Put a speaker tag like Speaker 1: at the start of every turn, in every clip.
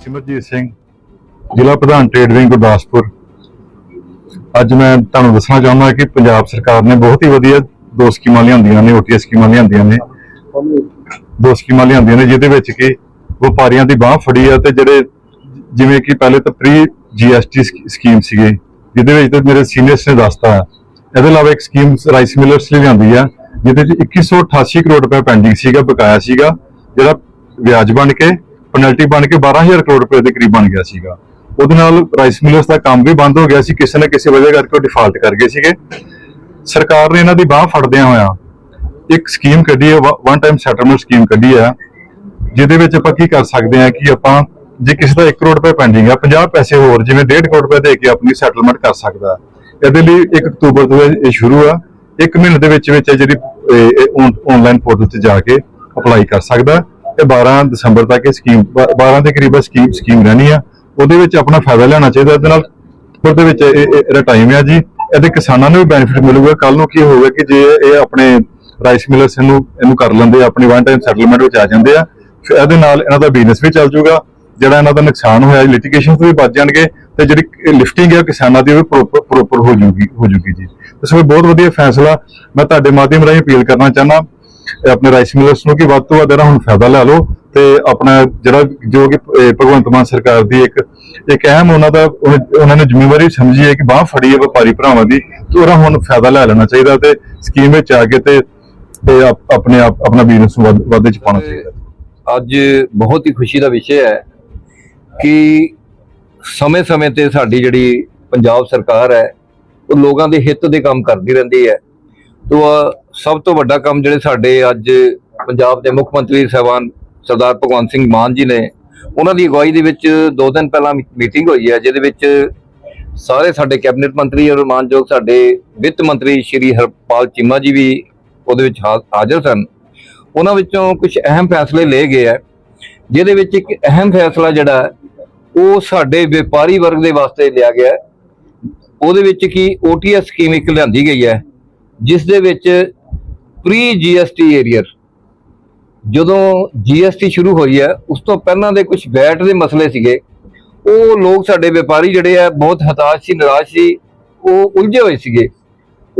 Speaker 1: ਸਿਮਰਜੀਤ ਸਿੰਘ, ਜ਼ਿਲ੍ਹਾ ਪ੍ਰਧਾਨ trade wing Gurdaspur. ਅੱਜ ਮੈਂ ਤੁਹਾਨੂੰ ਦੱਸਣਾ ਚਾਹੁੰਦਾ ਕਿ ਪੰਜਾਬ ਸਰਕਾਰ ਨੇ ਬਹੁਤ ਹੀ ਵਧੀਆ ਦੋ ਸਕੀਮਾਂ ਲਿਆਂਦੀਆਂ ਨੇ ਓਟੀਐਸ ਸਕੀਮਾਂ ਲਿਆਂਦੀਆਂ ਨੇ। ਦੋ ਸਕੀਮਾਂ ਲਿਆਂਦੀਆਂ ਨੇ, ਜਿਹਦੇ ਵਿੱਚ ਕਿ ਵਪਾਰੀਆਂ ਦੀ ਬਾਹ ਫੜੀ ਆ ਤੇ ਜਿਹੜੇ ਜਿਵੇਂ ਕਿ ਪਹਿਲੇ ਤਾਂ ਪ੍ਰੀ ਜੀਐਸਟੀ ਸਕੀਮ ਸੀਗੀ, ਜਿਹਦੇ ਵਿੱਚ ਤੇ ਮੇਰੇ ਸੀਨੀਅਰਸ ਨੇ ਦੱਸਤਾ। ਇਹਦੇ ਇਲਾਵਾ ਇੱਕ ਸਕੀਮ ਰਾਈਸ ਮਿਲਰਸ ਲਈ ਲਿਆਂਦੀ ਆ, ਜਿਹਦੇ ਚ 2188 ਕਰੋੜ ਰੁਪਏ ਪੈਂਡਿੰਗ ਸੀਗਾ, ਬਕਾਇਆ ਸੀਗਾ, ਜਿਹੜਾ ਵਿਆਜ ਬਣ ਕੇ ਪੈਨਲਟੀ ਬਣ ਕੇ 12000 ਕਰੋੜ ਰੁਪਏ ਦੇ ਕਰੀਬ ਬਣ ਗਿਆ ਸੀਗਾ। ਉਹਦੇ ਨਾਲ ਰਾਈਸ ਮਿਲਰਸ ਦਾ ਕੰਮ ਵੀ ਬੰਦ ਹੋ ਗਿਆ ਸੀ, ਕਿਸੇ ਨਾ ਕਿਸੇ ਵਜ੍ਹਾ ਕਰਕੇ ਉਹ ਡਿਫਾਲਟ ਕਰ ਗਏ ਸੀਗੇ। ਸਰਕਾਰ ਨੇ ਇਹਨਾਂ ਦੀ ਬਾਹ ਫੜਦਿਆਂ ਹੋਇਆ ਇੱਕ ਸਕੀਮ ਕੱਢੀ ਹੈ ਵਨ ਟਾਈਮ ਸੈਟਲਮੈਂਟ ਸਕੀਮ ਕੱਢੀ ਹੈ, ਜਿਹਦੇ ਵਿੱਚ ਆਪਾਂ ਕੀ ਕਰ ਸਕਦੇ ਹਾਂ ਕਿ ਆਪਾਂ ਜੇ ਕਿਸੇ ਦਾ 1 ਕਰੋੜ ਰੁਪਏ ਪੈਂਡਿੰਗ ਆ 50 ਪੈਸੇ ਹੋਰ, ਜਿਵੇਂ 1.5 ਕਰੋੜ ਰੁਪਏ ਦੇ ਕੇ ਆਪਣੀ ਸੈਟਲਮੈਂਟ ਕਰ ਸਕਦਾ। ਇਹਦੇ ਲਈ 1 ਅਕਤੂਬਰ ਤੋਂ ਇਹ ਸ਼ੁਰੂ ਆ। ਇੱਕ ਮਹੀਨੇ ਦੇ ਵਿੱਚ ਵਿੱਚ ਇਹ ਜਿਹੜੀ ਆਨਲਾਈਨ ਪੋਰਟਲ ਤੇ ਜਾ ਕੇ ਅਪਲਾਈ ਕਰ ਸਕਦਾ। ਹੈ 12 ਦਸੰਬਰ ਤੱਕ ਇਹ ਸਕੀਮ 12 ਦੇ ਕਰੀਬ ਸਕੀਮ ਸਕੀਮ ਰਹਿਣੀ ਆ। ਉਹਦੇ ਵਿੱਚ ਆਪਣਾ ਫਾਇਦਾ ਲੈਣਾ ਚਾਹੀਦਾ, ਇਹਦੇ ਨਾਲ ਉਹਦੇ ਵਿੱਚ ਇਹਦਾ ਟਾਈਮ ਹੈ ਜੀ। ਇਹਦੇ ਕਿਸਾਨਾਂ ਨੂੰ ਵੀ ਬੈਨੀਫਿਟ ਮਿਲੂਗਾ। ਕੱਲ ਨੂੰ ਕੀ ਹੋਊਗਾ ਕਿ ਜੇ ਇਹ ਆਪਣੇ ਰਾਈਸ ਮਿਲਰਸ ਇਹਨੂੰ ਇਹਨੂੰ ਕਰ ਲੈਂਦੇ ਆਪਣੀ ਵਨ ਟਾਈਮ ਸੈਟਲਮੈਂਟ ਵਿੱਚ ਆ ਜਾਂਦੇ ਆ ਇਹਦੇ ਨਾਲ ਇਹਨਾਂ ਦਾ ਬਿਜ਼ਨਸ ਵੀ ਚੱਲ ਜਾਊਗਾ। ਜਿਹੜਾ ਇਹਨਾਂ ਦਾ ਨੁਕਸਾਨ ਹੋਇਆ ਲਿਟੀਗੇਸ਼ਨ ਤੋਂ ਵੀ ਬਚ ਜਾਣਗੇ ਤੇ ਜਿਹੜੀ ਲਿਫਟਿੰਗ ਹੈ ਕਿਸਾਨਾਂ ਦੀ ਉਹ ਪ੍ਰੋਪਰ ਪ੍ਰੋਪਰ ਹੋ ਜੂਗੀ ਹੋ ਜੂਗੀ ਜੀ। ਇਸ ਵਿੱਚ ਬਹੁਤ ਵਧੀਆ ਫੈਸਲਾ। ਮੈਂ ਤੁਹਾਡੇ ਮਾਧਿਅਮ ਰਾਹੀਂ ਅਪੀਲ ਕਰਨਾ ਚਾਹੁੰਦਾ। ਆਪਣੇ ਰਾਈਸ ਮਿਲਰਸ ਨੂੰ ਕਿ ਵੱਧ ਤੋਂ ਵੱਧ ਇਹਦਾ ਹੁਣ ਫਾਇਦਾ ਲੈ ਲਓ ਤੇ ਆਪਣਾ ਜਿਹੜਾ ਜੋ ਕਿ ਭਗਵੰਤ ਮਾਨ ਸਰਕਾਰ ਦੀ ਇੱਕ ਇੱਕ ਅਹਿਮ ਉਹਨਾਂ ਦਾ ਉਹਨਾਂ ਨੇ ਜ਼ਿੰਮੇਵਾਰੀ ਸਮਝੀ ਹੈ ਕਿ ਬਾਹ ਫੜੀ ਹੈ ਵਪਾਰੀ ਭਰਾਵਾਂ ਦੀ, ਤੇ ਉਹਦਾ ਹੁਣ ਫਾਇਦਾ ਲੈ ਲੈਣਾ ਚਾਹੀਦਾ ਤੇ ਸਕੀਮ ਵਿੱਚ ਆ ਕੇ ਤੇ ਤੇ ਆਪਣੇ ਆਪ, ਆਪਣਾ ਬਿਜ਼ਨਸ ਨੂੰ ਵੱਧ- ਵਾਧੇ ਚ ਪਾਉਣਾ ਚਾਹੀਦਾ।
Speaker 2: ਅੱਜ ਬਹੁਤ ਹੀ ਖੁਸ਼ੀ ਦਾ ਵਿਸ਼ੇ ਹੈ ਕਿ ਸਮੇਂ-ਸਮੇਂ ਤੇ ਸਾਡੀ ਜਿਹੜੀ ਪੰਜਾਬ ਸਰਕਾਰ ਹੈ, ਉਹ ਲੋਕਾਂ ਦੇ ਹਿੱਤ ਦੇ ਕੰਮ ਕਰਦੀ ਰਹਿੰਦੀ ਹੈ। ਤੋਂ ਸਭ ਤੋਂ ਵੱਡਾ ਕੰਮ ਜਿਹੜੇ ਸਾਡੇ ਅੱਜ ਪੰਜਾਬ ਦੇ ਮੁੱਖ ਮੰਤਰੀ ਸਾਹਿਬਾਨ ਸਰਦਾਰ ਭਗਵੰਤ ਸਿੰਘ ਮਾਨ ਜੀ ਨੇ, ਉਹਨਾਂ ਦੀ ਅਗਵਾਈ ਦੇ ਵਿੱਚ ਦੋ ਦਿਨ ਪਹਿਲਾਂ ਮੀਟਿੰਗ ਹੋਈ ਹੈ, ਜਿਹਦੇ ਵਿੱਚ ਸਾਰੇ ਸਾਡੇ ਕੈਬਨਿਟ ਮੰਤਰੀ ਔਰ ਮਾਨਯੋਗ ਸਾਡੇ ਵਿੱਤ ਮੰਤਰੀ ਸ਼੍ਰੀ ਹਰਪਾਲ ਚੀਮਾ ਜੀ ਵੀ ਉਹਦੇ ਵਿੱਚ ਹਾ- ਹਾਜ਼ਰ ਸਨ। ਉਹਨਾਂ ਵਿੱਚੋਂ ਕੁਝ ਅਹਿਮ ਫੈਸਲੇ ਲਏ ਗਏ ਹੈ, ਜਿਹਦੇ ਵਿੱਚ ਇੱਕ ਅਹਿਮ ਫੈਸਲਾ ਜਿਹੜਾ ਉਹ ਸਾਡੇ ਵਪਾਰੀ ਵਰਗ ਦੇ ਵਾਸਤੇ ਲਿਆ ਗਿਆ ਉਹਦੇ ਵਿੱਚ ਕੀ OTS ਸਕੀਮ ਇੱਕ ਲਿਆਂਦੀ ਗਈ ਹੈ, ਜਿਸ ਦੇ ਵਿੱਚ ਪ੍ਰੀ ਜੀਐਸਟੀ ਏਰੀਅਰ ਜਦੋਂ ਜੀਐਸਟੀ ਸ਼ੁਰੂ ਹੋਈ ਹੈ, ਉਸ ਤੋਂ ਪਹਿਲਾਂ ਦੇ ਕੁਝ ਵੈਟ ਦੇ ਮਸਲੇ ਸੀਗੇ। ਉਹ ਲੋਕ ਸਾਡੇ ਵਪਾਰੀ ਜਿਹੜੇ ਆ, ਬਹੁਤ ਹਤਾਸ਼ ਸੀ, ਨਿਰਾਸ਼ ਸੀ। ਉਹ ਉਲਝੇ ਹੋਏ ਸੀਗੇ।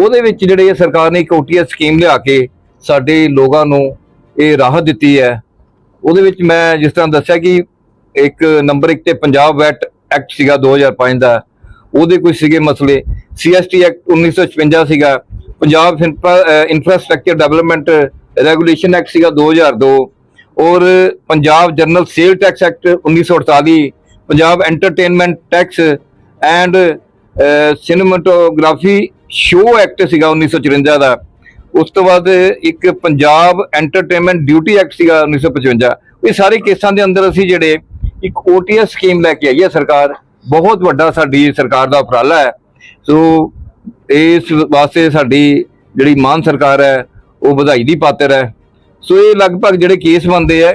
Speaker 2: ਉਹਦੇ ਵਿੱਚ ਜਿਹੜੇ ਇਹ ਸਰਕਾਰ ਨੇ ਇੱਕ OTS ਸਕੀਮ ਲਿਆ ਕੇ ਸਾਡੇ ਲੋਕਾਂ ਨੂੰ ਇਹ ਰਾਹਤ ਦਿੱਤੀ ਹੈ। ਉਹਦੇ ਵਿੱਚ ਮੈਂ ਜਿਸ ਤਰ੍ਹਾਂ ਦੱਸਿਆ ਕਿ ਇੱਕ ਨੰਬਰ 1 ਤੇ ਪੰਜਾਬ ਵੈਟ ਐਕਟ ਸੀਗਾ 2005 ਦਾ। ਉਹਦੇ ਕੁਝ ਸੀਗੇ ਮਸਲੇ। ਸੀਐਸਟੀ ਐਕਟ 1956 ਸੀਗਾ। Punjab infrastructure development regulation act ਸੀਗਾ 2002 ਔਰ Punjab general sale tax act 1948 Punjab entertainment tax and cinematography show act ਸੀਗਾ 1954 ਦਾ। ਉਸ ਤੋਂ ਬਾਅਦ ਇੱਕ ਪੰਜਾਬ ਐਂਟਰਟੇਨਮੈਂਟ ਡਿਊਟੀ ਐਕਟ ਸੀਗਾ 1955 ਇਹ ਸਾਰੇ ਕੇਸਾਂ ਦੇ ਅੰਦਰ ਅਸੀਂ ਜਿਹੜੇ ਇੱਕ OTS ਸਕੀਮ ਲੈ ਕੇ ਆਈ ਹੈ ਸਰਕਾਰ, ਬਹੁਤ ਵੱਡਾ ਸਾਡੀ ਸਰਕਾਰ ਦਾ ਉਪਰਾਲਾ ਹੈ। ਸੋ ਇਸ ਵਾਸਤੇ ਸਾਡੀ ਜਿਹੜੀ ਮਾਨ ਸਰਕਾਰ ਹੈ, ਉਹ ਵਧਾਈ ਦੀ ਪਾਤਰ ਹੈ। ਸੋ ਇਹ ਲਗਭਗ ਜਿਹੜੇ ਕੇਸ ਬੰਦੇ ਆ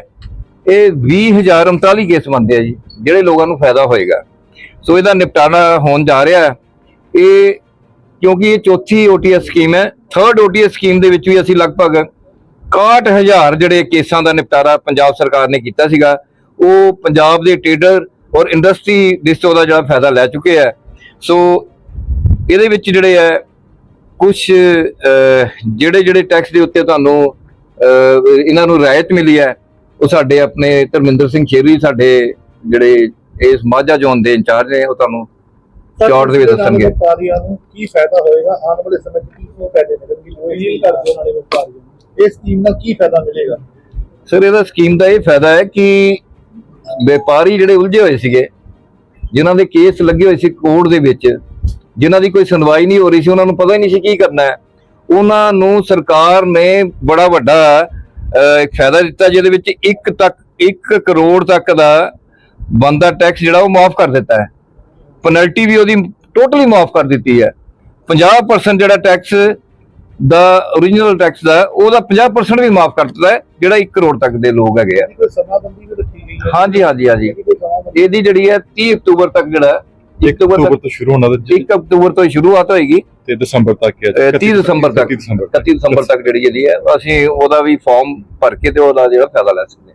Speaker 2: ਇਹ 20039 ਕੇਸ ਬੰਦੇ ਆ ਜੀ, ਜਿਹੜੇ ਲੋਕਾਂ ਨੂੰ ਫਾਇਦਾ ਹੋਏਗਾ। ਸੋ ਇਹਦਾ ਨਿਪਟਾਰਾ ਹੋਣ ਜਾ ਰਿਹਾ ਹੈ। ਇਹ ਕਿਉਂਕਿ ਇਹ ਚੌਥੀ OTS ਸਕੀਮ ਹੈ ਥਰਡ OTS ਸਕੀਮ ਦੇ ਵਿੱਚ ਵੀ ਅਸੀਂ ਲਗਭਗ 61000 ਜਿਹੜੇ ਕੇਸਾਂ ਦਾ ਨਿਪਟਾਰਾ ਪੰਜਾਬ ਸਰਕਾਰ ਨੇ ਕੀਤਾ ਸੀਗਾ, ਉਹ ਪੰਜਾਬ ਦੇ ਟ੍ਰੇਡਰ ਔਰ ਇੰਡਸਟਰੀ ਇਸ ਦਾ ਜਿਹੜਾ ਫਾਇਦਾ ਲੈ ਚੁੱਕੇ ਹੈ। ਸੋ ਇਹਦੇ ਵਿੱਚ ਜਿਹੜੇ ਹੈ ਕੁਝ ਜਿਹੜੇ ਜਿਹੜੇ ਟੈਕਸ ਦੇ ਉੱਤੇ ਤੁਹਾਨੂੰ ਇਹਨਾਂ ਨੂੰ ਰਾਇਤ ਮਿਲੀ ਹੈ ਉਹ ਸਾਡੇ ਆਪਣੇ ਧਰਮਿੰਦਰ ਸਿੰਘ ਸ਼ੇਰੀ ਸਾਡੇ ਜਿਹੜੇ ਇਸ ਮਾਝਾ ਜ਼ੋਨ ਦੇ ਇੰਚਾਰਜ ਨੇ ਉਹ ਤੁਹਾਨੂੰ ਸ਼ਾਰਟ ਦੇ ਵਿੱਚ ਦੱਸਣਗੇ।
Speaker 3: ਵਪਾਰੀਆਂ ਨੂੰ ਕੀ ਫਾਇਦਾ ਹੋਏਗਾ? ਆਉਣ ਵਾਲੇ ਸਮੇਂ 'ਚ ਕੀ ਉਹ ਫਾਇਦੇ ਮਿਲਣਗੇ? ਉਹ ਡੀਲ ਕਰਦੇ ਉਹਨਾਂ ਦੇ ਵਪਾਰੀਆਂ ਨੂੰ ਇਸ ਸਕੀਮ ਨਾਲ ਕੀ ਫਾਇਦਾ ਮਿਲੇਗਾ?
Speaker 2: ਸਰ ਇਹਦਾ ਸਕੀਮ ਦਾ ਇਹ ਫਾਇਦਾ ਹੈ ਕਿ ਵਪਾਰੀ ਜਿਹੜੇ ਉਲਝੇ ਹੋਏ ਸੀਗੇ ਜਿਨ੍ਹਾਂ ਦੇ ਕੇਸ ਲੱਗੇ ਹੋਏ ਸੀ ਕੋਰਟ ਦੇ ਵਿੱਚ ਜਿਨ੍ਹਾਂ ਦੀ ਕੋਈ ਸੁਣਵਾਈ ਨਹੀਂ ਹੋ ਰਹੀ ਸੀ ਉਹਨਾਂ ਨੂੰ ਪਤਾ ਹੀ ਨਹੀਂ ਸੀ ਕੀ ਕਰਨਾ ਹੈ। ਉਹਨਾਂ ਨੂੰ ਸਰਕਾਰ ਨੇ ਬੜਾ ਵੱਡਾ ਇੱਕ ਫਾਇਦਾ ਦਿੱਤਾ ਜਿਹਦੇ ਵਿੱਚ 1 ਤੱਕ 1 ਕਰੋੜ ਤੱਕ ਦਾ ਬੰਦਾ ਟੈਕਸ ਜਿਹੜਾ ਉਹ ਮਾਫ ਕਰ ਦਿੱਤਾ ਹੈ। ਪੈਨਲਟੀ ਵੀ ਉਹਦੀ ਟੋਟਲੀ ਮਾਫ ਕਰ ਦਿੱਤੀ ਹੈ। 50% ਜਿਹੜਾ ਟੈਕਸ ਦਾ origignal ਟੈਕਸ ਦਾ ਉਹਦਾ 50% ਵੀ ਮਾਫ ਕਰ ਦਿੱਤਾ ਹੈ ਜਿਹੜਾ 1 ਕਰੋੜ ਤੱਕ ਦੇ ਲੋਕ ਹੈਗੇ ਆ। ਹਾਂਜੀ ਹਾਂਜੀ ਹਾਂਜੀ। ਇਹਦੀ ਜਿਹੜੀ ਹੈ 30 ਅਕਤੂਬਰ ਤੱਕ ਜਿਹੜਾ 1
Speaker 1: 1
Speaker 2: ਅਕਤੂਬਰ
Speaker 1: ਤੋਂ ਸ਼ੁਰੂ ਹੋਣਾ ਤੇ
Speaker 2: 1 ਅਕਤੂਬਰ ਤੋਂ ਸ਼ੁਰੂਆਤ ਹੋਏਗੀ।
Speaker 1: ਤੇ ਦਸੰਬਰ ਤੱਕ ਹੈ
Speaker 2: ਅਹ 30 ਦਸੰਬਰ ਤੱਕ
Speaker 1: 31 ਦਸੰਬਰ
Speaker 2: 31 ਦਸੰਬਰ ਤੱਕ ਜਿਹੜੀ ਇਹਦੀ ਹੈ ਅਸੀਂ ਉਹਦਾ ਵੀ ਫਾਰਮ ਭਰ ਕੇ ਤੇ ਉਹਦਾ ਜਿਹੜਾ ਫਾਇਦਾ ਲੈ ਸਕਦੇ